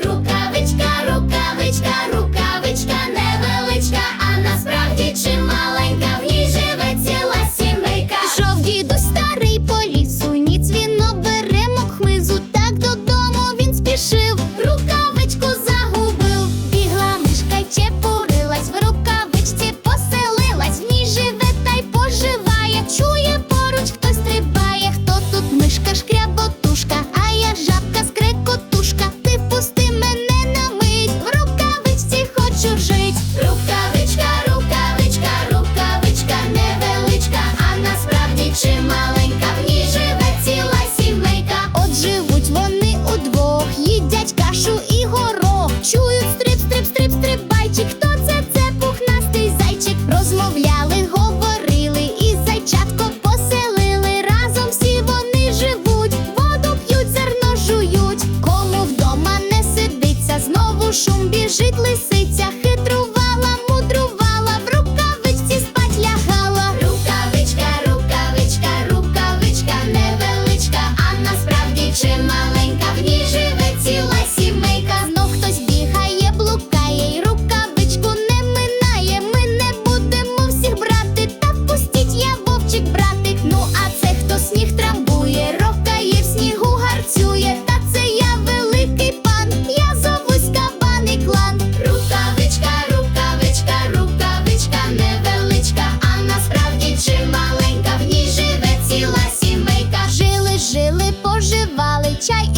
Рукавичка, рукавичка, рукавичка.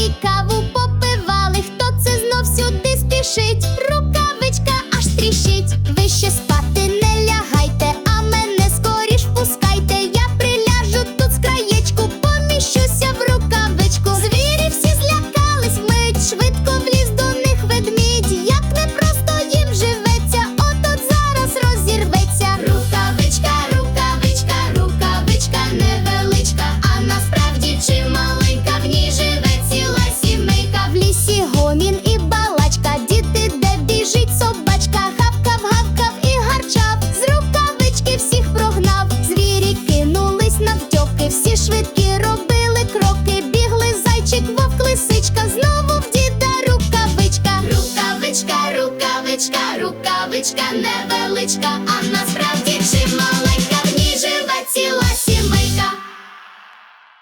і каву попивали, хто це знов сюди спішить. рукавичка, рукавичка, рукавичка невеличка, а насправді.